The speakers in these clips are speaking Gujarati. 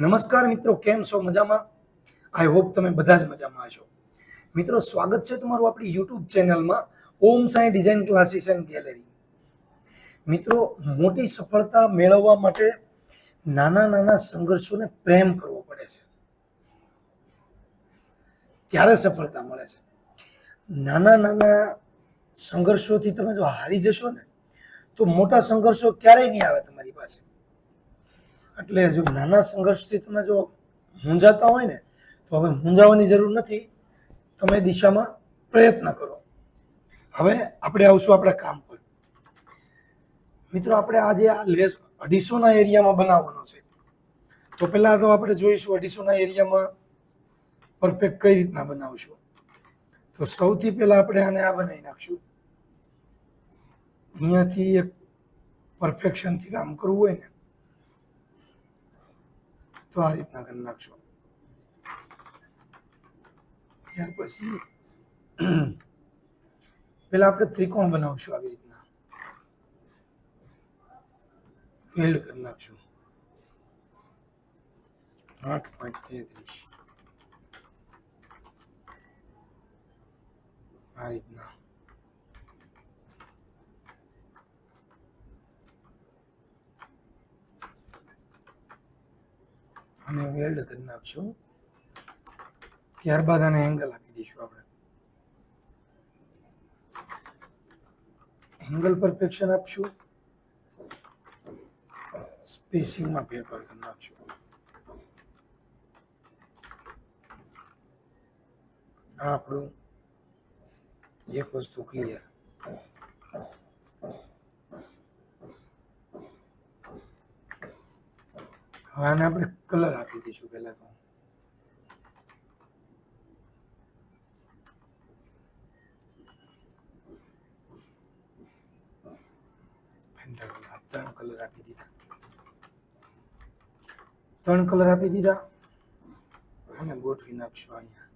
નમસ્કાર મિત્રો, કેમ છો? મજામાં? આઈ હોપ તમે બધા જ મજામાં છો મિત્રો, સ્વાગત છે તમારું આપણી યુટ્યુબ ચેનલમાં, Om Sai design classes and gallery મિત્રો, મોટી સફળતા મેળવવા માટે નાના નાના સંઘર્ષોને પ્રેમ કરવો પડે છે. ત્યારે સફળતા મળે છે. નાના નાના સંઘર્ષોથી તમે જો હારી જશો ને, તો મોટા સંઘર્ષો ક્યારેય નહીં આવે તમારી પાસે. એટલે જો નાના સંઘર્ષથી તમે જો મૂંઝાતા હોય ને, તો હવે મૂંઝાવાની જરૂર નથી. તમે દિશામાં પ્રયત્ન કરો. હવે આપણે આવશું આપણા કામ પર. મિત્રો, આપણે આજે આ લેસ અઢીસોના એરિયામાં બનાવવાનો છે. તો પહેલાં તો આપણે જોઈશું અઢીસોના એરિયામાં પરફેક્ટ કઈ રીતના બનાવશું. તો સૌથી પહેલા આપણે આને આ બનાવી નાખશું. અહીંયાથી એક પરફેક્શનથી કામ કરવું હોય ને તો આ રીતના કરી નાખશો ત્યાર પછી પેલા આપણે ત્રિકોણ બનાવશું આવી રીતના વેલ્ડ કરી નાખશું આઠ પોઈન્ટ તેત્રીસ આ રીતના અને વેલ્ડ કરી નાખશું. ત્યારબાદ આને એંગલ આપી દઈશું આપણે. એંગલ પરફેક્શન આપશું. સ્પેસિંગમાં ફેરફાર કરી નાખશું. આ આપણું એક વસ્તુ ક્લિયર હવે આને આપણે કલર આપી દઈશું પહેલા તો. ત્રણ કલર આપી દીધા. ત્રણ કલર આપી દીધા. અને ગોઠવી નાખશું અહીંયા.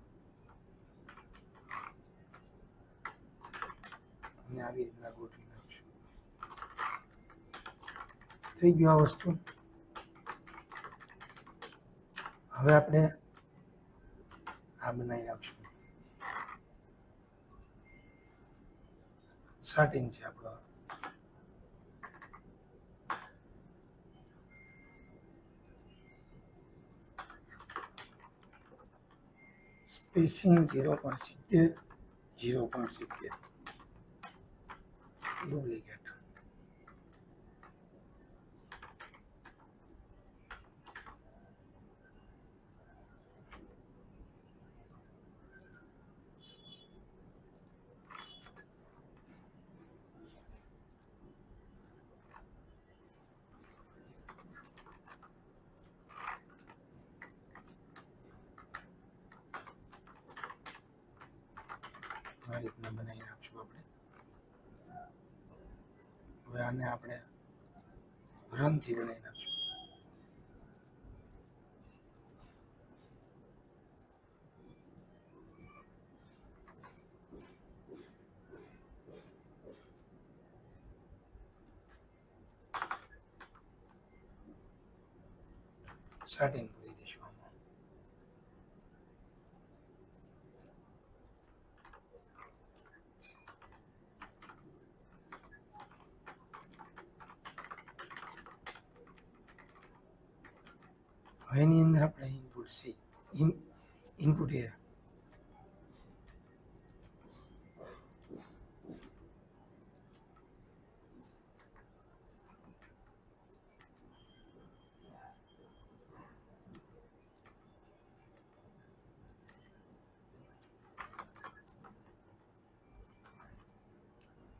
અને આવી રીતના ગોઠવી નાખશું. થઈ ગયું આ વસ્તુ. હવે આપણે આ બનાવી નાખશું સ્ટાર્ટિંગ છે આપણો. સ્પેસિંગ ઝીરો પોઈન્ટ સિત્તેર ઝીરો પોઈન્ટ સિત્તેર. ડુપ્લિકેટ આ રીતના બનાવીને આપશું આપણે. હવે આને આપણે રનથી બનાવી આપશું સ્ટાર્ટિંગ કરી દઈશું આમાં એની અંદર આપણે ઇનપુટ સી ઇનપુટ એ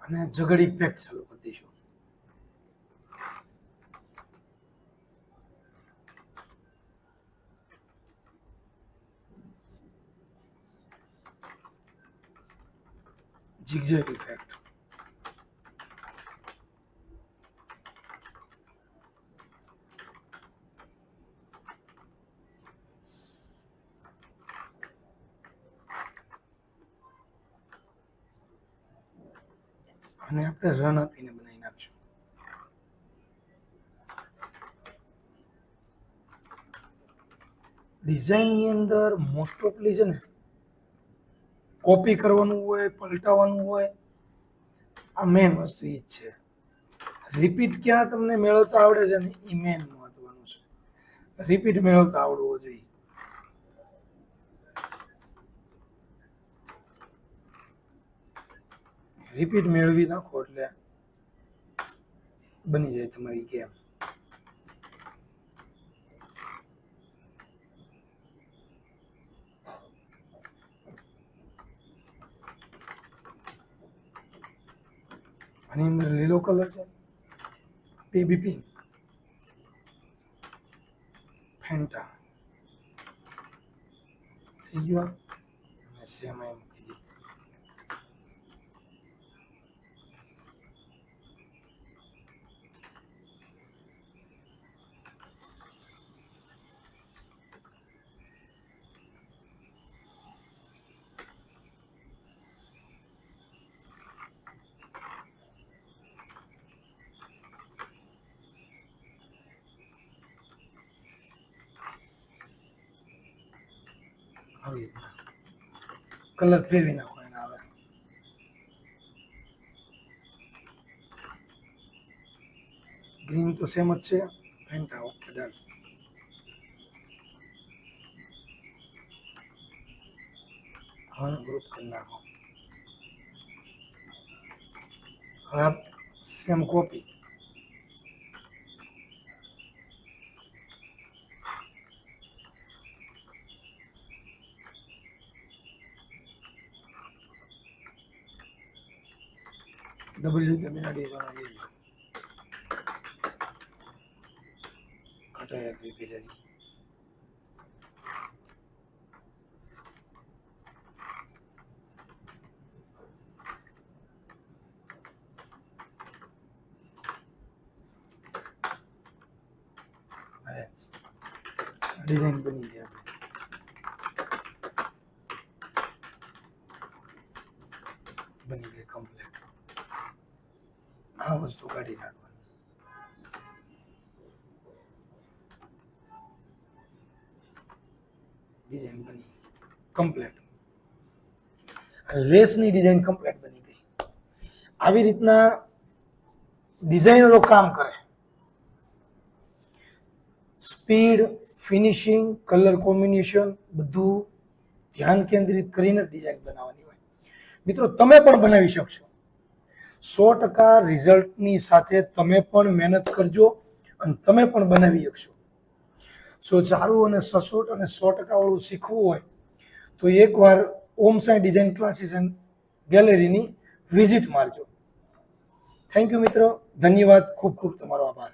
અને જગડી ઇફેક્ટ ચાલુ કરી દઈશું. Zigzag effect. અને આપણે રન આપીને બનાવી નાખશું ડિઝાઇનની અંદર મોસ્ટ ઓફલી છે ને કોપી કરવાનું હોય, પલટાવવાનું હોય, આ મેન વસ્તુ એ જ છે. રિપીટ ક્યાં તમને મેળવતા આવડે છે ને એ મેન મહત્વનું છે. રિપીટ મેળવતા આવડવો જોઈએ. રિપીટ મેળવી નાખો એટલે બની જાય તમારી ગેમ આની અંદર લીલો કલર છે. Baby pink. ફેન્ટા થઈ ગયો સેમ એ મૂકી દીધું કલર ફેરવી નાખો એને આવે ગ્રીન તો સેમ જ છે. ફેન્ટા ઓકે ડન હવે ગ્રુપ કરી નાખો. હવે સેમ કોપી ડબલ્યુ કે મિનાડી વાળા એ ઘટાયા રિપીટ હજી અરે ડિઝાઇન બની ગયા બની ગઈ કમ્પ્લીટ આ વસ્તુ કાઢી નાખવાની ડિઝાઇન બની કમ્પ્લેટ લેસની ડિઝાઇન કમ્પ્લેટ બની ગઈ. આવી રીતના ડિઝાઇનરો કામ કરે. સ્પીડ, ફિનિશિંગ, કલર કોમ્બિનેશન બધું ધ્યાન કેન્દ્રિત કરીને ડિઝાઇન બનાવવાની હોય. મિત્રો, તમે પણ બનાવી શકશો. સો ટકા રિઝલ્ટની સાથે તમે પણ મહેનત કરજો અને તમે પણ બનાવી શકશો. સો સારું અને સચોટ અને સો ટકાવાળું શીખવું હોય, તો એકવાર Om Sai design classes and ગેલેરીની visit મારજો. થેન્ક યુ મિત્રો. ધન્યવાદ. ખૂબ ખૂબ તમારો આભાર.